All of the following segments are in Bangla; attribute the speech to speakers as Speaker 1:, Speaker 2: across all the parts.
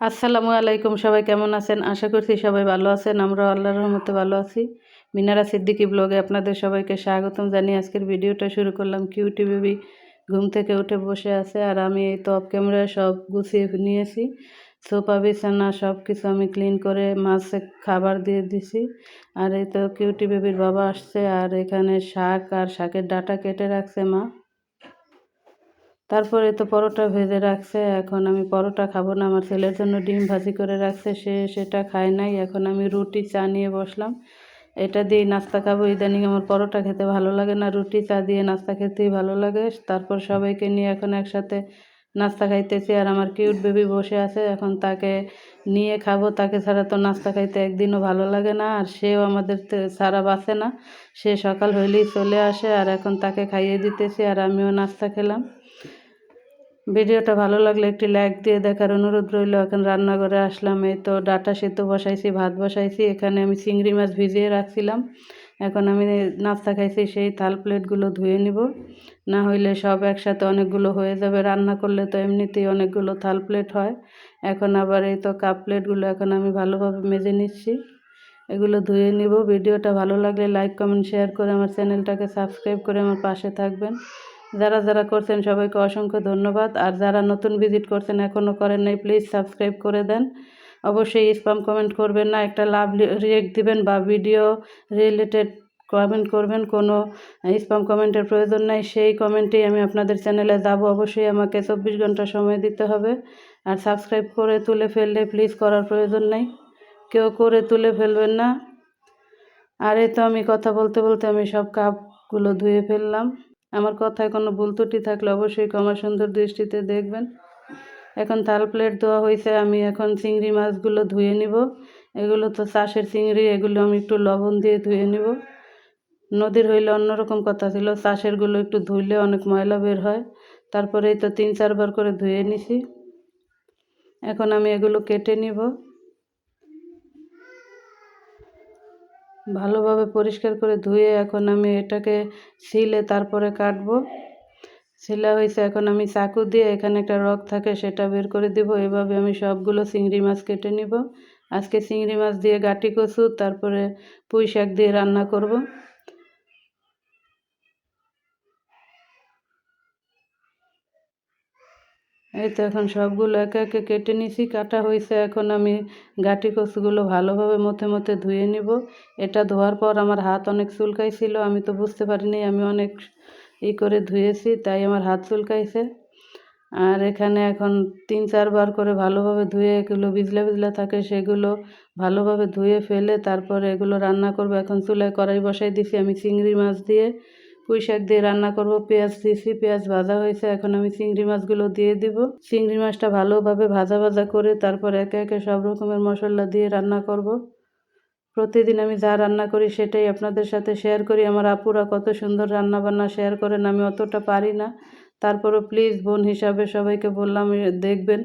Speaker 1: আসসালামু আলাইকুম, সবাই কেমন আছেন? আশা করছি সবাই ভালো আছেন। আমরাও আল্লাহর রহমতে ভালো আছি। মিনারা সিদ্দিকি ব্লগে আপনাদের সবাইকে স্বাগতম জানিয়ে আজকের ভিডিওটা শুরু করলাম। কিউটি বেবি ঘুম থেকে উঠে বসে আছে আর আমি এই তো অফ ক্যামেরায় সব গুছিয়ে নিয়েছি। সোফা, বিছানা সব কিছু আমি ক্লিন করে মাছে খাবার দিয়ে দিছি। আর এই তো কিউটি বেবির বাবা আসছে আর এখানে শাক আর শাকের ডাটা কেটে রাখছে মা। তারপরে তো পরোটা ভেজে রাখছে, এখন আমি পরোটা খাব না। আমার ছেলের জন্য ডিম ভাজি করে রাখছে, সে সেটা খায় নাই। এখন আমি রুটি চা নিয়ে বসলাম। এটা দিয়ে নাস্তা খাব। ইদানিং আমার পরোটা খেতে ভালো লাগে না। রুটি, চা দিয়ে নাস্তা খেতেই ভালো লাগে। তারপর সবাইকে নিয়ে এখন একসাথে নাস্তা খাইতেছি। আর আমার কিউট বেবি বসে আছে। এখন তাকে নিয়ে খাব। তাকে ছাড়া তো নাস্তা খাইতে একদিনও ভালো লাগে না। আর সেও আমাদের ছাড়া বাসে না। সে সকাল হইলেই চলে আসে। আর এখন তাকে খাইয়ে দিতেছি। আর আমিও নাস্তা খেলাম। ভিডিওটা ভালো লাগলে একটি লাইক দিয়ে দেখার অনুরোধ রইল। এখন রান্নাঘরে আসলাম, এই তো ডাটা সেদ্ধ বসাইছি, ভাত বসাইছি, এখানে আমি চিংড়ি মাছ ভিজিয়ে রাখছিলাম। এখন আমি নাস্তা খাইছি, সেই থাল প্লেটগুলো ধুয়ে নিব। না হইলে সব একসাথে অনেকগুলো হয়ে যাবে। রান্না করলে তো এমনিতেই অনেকগুলো থাল প্লেট হয়। এখন আবার এই তো কাপ প্লেটগুলো এখন আমি ভালোভাবে মেজে নিচ্ছি। এগুলো ধুয়ে নিব। ভিডিওটা ভালো লাগলে লাইক, কমেন্ট, শেয়ার করে আমার চ্যানেলটাকে সাবস্ক্রাইব করে আমার পাশে থাকবেন। যারা যারা করছেন সবাইকে অসংখ্য ধন্যবাদ। আর যারা নতুন ভিজিট করছেন এখনও করেন নাই, প্লিজ সাবস্ক্রাইব করে দেন। অবশ্যই স্পাম কমেন্ট করবেন না, একটা লাভ রিয়েক্ট দিবেন বা ভিডিও রিলেটেড কমেন্ট করবেন, কোনো স্পাম কমেন্টের প্রয়োজন নাই। সেই কমেন্টেই আমি আপনাদের চ্যানেলে যাব, অবশ্যই আমাকে চব্বিশ ঘণ্টা সময় দিতে হবে। আর সাবস্ক্রাইব করে তুলে ফেললে প্লিজ করার প্রয়োজন নেই। কেউ করে তুলে ফেলবেন না। আর এই তো আমি কথা বলতে বলতে আমি সব কাপগুলো ধুয়ে ফেললাম। আমার কথায় কোনো ভুল ত্রুটি থাকলে অবশ্যই ক্ষমা সুন্দর দৃষ্টিতে দেখবেন। এখন থাল প্লেট দেওয়া হয়েছে আমি এখন চিংড়ি মাছগুলো ধুয়ে নিব। এগুলো তো চাষের চিংড়ি, এগুলো আমি একটু লবণ দিয়ে ধুয়ে নিব। নদীর হইলে অন্যরকম কথা ছিল, চাষেরগুলো একটু ধুইলে অনেক ময়লা বের হয়। তারপরেই তো তিন চারবার করে ধুয়ে নিছি। এখন আমি এগুলো কেটে নিব। ভালোভাবে পরিষ্কার করে ধুয়ে এখন আমি এটাকে শিলে তারপরে কাটবো। শিলা হয়েছে এখন আমি চাকু দিয়ে এখানে একটা রক থাকে সেটা বের করে দিব। এভাবে আমি সবগুলো চিংড়ি মাছ কেটে নিব। আজকে চিংড়ি মাছ দিয়ে গাটি কচু, তারপরে পুঁই শাক দিয়ে রান্না করব। এই তো এখন সবগুলো একে একে কেটে নিছি, কাটা হয়েছে এখন আমি গাটি কচুগুলো ভালোভাবে মধ্যে মধ্যে ধুয়ে নিব। এটা ধোয়ার পর আমার হাত অনেক চুলকাইছিল, আমি তো বুঝতে পারিনি, আমি অনেক ই করে ধুয়েছি, তাই আমার হাত চুলকাইছে। আর এখানে এখন তিন চারবার করে ভালোভাবে ধুয়ে এগুলো বিজলা বিজলা থাকে, সেগুলো ভালোভাবে ধুয়ে ফেলে তারপরে এগুলো রান্না করব। এখন চুলায় কড়াই বসাই দিছি আমি চিংড়ি মাছ দিয়ে। পুঁই শাক দিয়ে রান্না করব। পেঁয়াজ দিয়েছি, পেঁয়াজ ভাজা হয়েছে। এখন আমি চিংড়ি মাছগুলো দিয়ে দিব। চিংড়ি মাছটা ভালোভাবে ভাজা ভাজা করে তারপর একে একে সব রকমের মশলা দিয়ে রান্না করব। প্রতিদিন আমি যা রান্না করি সেটাই আপনাদের সাথে শেয়ার করি। আমার আপুরা কত সুন্দর রান্না বান্না শেয়ার করেন, আমি অতটা পারি না। তারপরও প্লিজ বোন হিসাবে সবাইকে বললাম দেখবেন।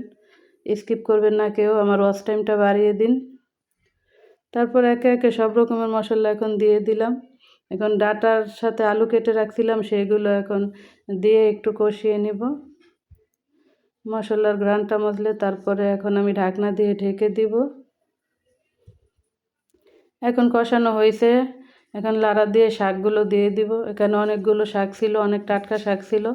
Speaker 1: স্কিপ করবেন না কেউ, আমার ওয়াচ টাইমটা বাড়িয়ে দিন। তারপর একে একে সব রকমের মশলা এখন দিয়ে দিলাম। এখন ডাটার সাথে আলু কেটে রাখছিলাম, সেগুলো এখন দিয়ে একটু কষিয়ে নিব। মশলার গ্রানটা মজলে তারপরে এখন আমি ঢাকনা দিয়ে ঢেকে দিব। এখন কষানো হয়েছে। এখন লাড়া দিয়ে শাকগুলো দিয়ে দিব। এখানে অনেকগুলো শাক ছিল, অনেক টাটকা শাক ছিল।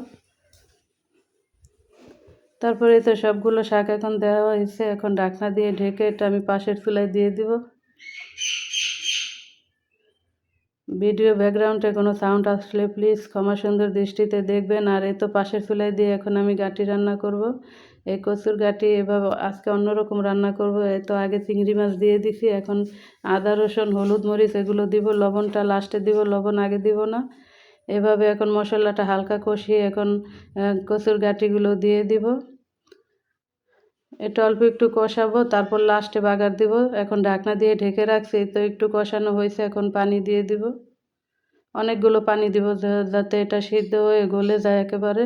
Speaker 1: তারপরে তো সবগুলো শাক এখন দেওয়া হয়েছে। এখন ঢাকনা দিয়ে ঢেকে এটা আমি পাশের চুলায় দিয়ে দিব। ভিডিও ব্যাকগ্রাউন্ডে কোনো সাউন্ড আসলে প্লিজ ক্ষমা সুন্দর দৃষ্টিতে দেখবেন। আর এ তো পাশের চুলায় দিয়ে এখন আমি গাটি রান্না করব। এই কচুর গাটি এভাবে আজকে অন্যরকম রান্না করব। এই তো আগে চিংড়ি মাছ দিয়ে দিছি, এখন আদা, রসুন, হলুদ, মরিচ এগুলো দিব, লবণটা লাস্টে দিব, লবণ আগে দিব না। এভাবে এখন মশলাটা হালকা কষিয়ে এখন কচুর গাটিগুলো দিয়ে দিব। এটা অল্প একটু কষাবো, তারপর লাস্টে বাগার দিব। এখন ঢাকনা দিয়ে ঢেকে রাখছি, তো একটু কষানো হয়েছে, এখন পানি দিয়ে দিব। অনেকগুলো পানি দিব যাতে এটা সিদ্ধ হয়ে গলে যায় একেবারে।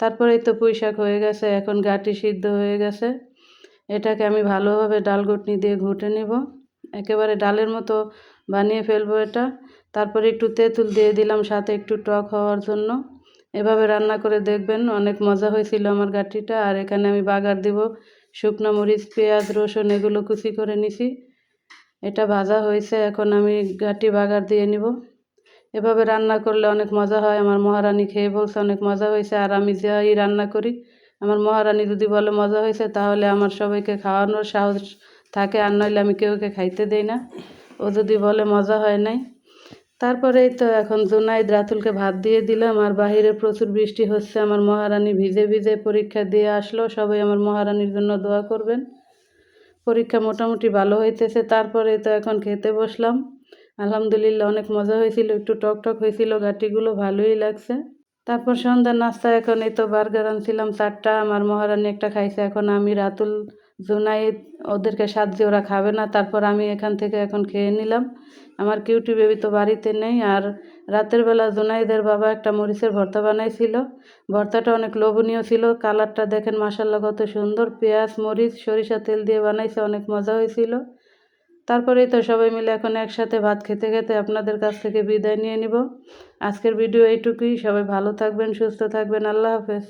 Speaker 1: তারপরেই তো পুঁই শাক হয়ে গেছে, এখন গাটি সিদ্ধ হয়ে গেছে। এটাকে আমি ভালোভাবে ডাল ঘুটনি দিয়ে ঘুটে নিব। একেবারে ডালের মতো বানিয়ে ফেলব এটা। তারপরে একটু তেঁতুল দিয়ে দিলাম সাথে একটু টক হওয়ার জন্য। এভাবে রান্না করে দেখবেন অনেক মজা হয়েছিল আমার গাটিটা। আর এখানে আমি বাগার দিব, শুকনো মরিচ, পেঁয়াজ, রসুন, এগুলো কুচি করে নিছি। এটা ভাজা হয়েছে, এখন আমি গাটি বাগার দিয়ে নিব। এভাবে রান্না করলে অনেক মজা হয়। আমার মহারানী খেয়ে বলছে, অনেক মজা হয়েছে। আর আমি যাই রান্না করি, আমার মহারানী যদি বলে মজা হয়েছে, তাহলে আমার সবাইকে খাওয়ানোর সাহস থাকে। আর নইলে আমি কেউকে খাইতে দেই না। ও যদি বলে মজা হয় নাই। তারপরেই তো এখন জুনাইদ রাতুলকে ভাত দিয়ে দিলাম। আর বাহিরে প্রচুর বৃষ্টি হচ্ছে। আমার মহারানী ভিজে ভিজে পরীক্ষা দিয়ে আসলো। সবাই আমার মহারানীর জন্য দোয়া করবেন। পরীক্ষা মোটামুটি ভালো হইতেছে। তারপরে তো এখন খেতে বসলাম। আলহামদুলিল্লাহ, অনেক মজা হয়েছিল, একটু টক টক হয়েছিল, গাটিগুলো ভালোই লাগছে। তারপর সন্ধ্যার নাস্তা এখন, এই তো বার্গার আনছিলাম, চারটা, আমার মহারানী একটা খাইছে, এখন আমি রাতুল, জুনাইদ, ওদেরকে সাহায্যে ওরা খাবে না, তারপর আমি এখান থেকে এখন খেয়ে নিলাম। আমার কিউটি বেবি তো বাড়িতে নেই, আর রাতের বেলা জুনাইদের বাবা একটা মরিচের ভর্তা বানাইছিল। ভর্তাটা অনেক লোভনীয় ছিল, কালারটা দেখেন মাসাল্লাহ কত সুন্দর, পেঁয়াজ, মরিচ, সরিষা তেল দিয়ে বানাইছে, অনেক মজা হয়েছিল। তারপরেই তো সবাই মিলে এখন একসাথে ভাত খেতে খেতে আপনাদের কাছ থেকে বিদায় নিয়ে নিব। আজকের ভিডিও এইটুকুই। সবাই ভালো থাকবেন, সুস্থ থাকবেন। আল্লাহ হাফেজ।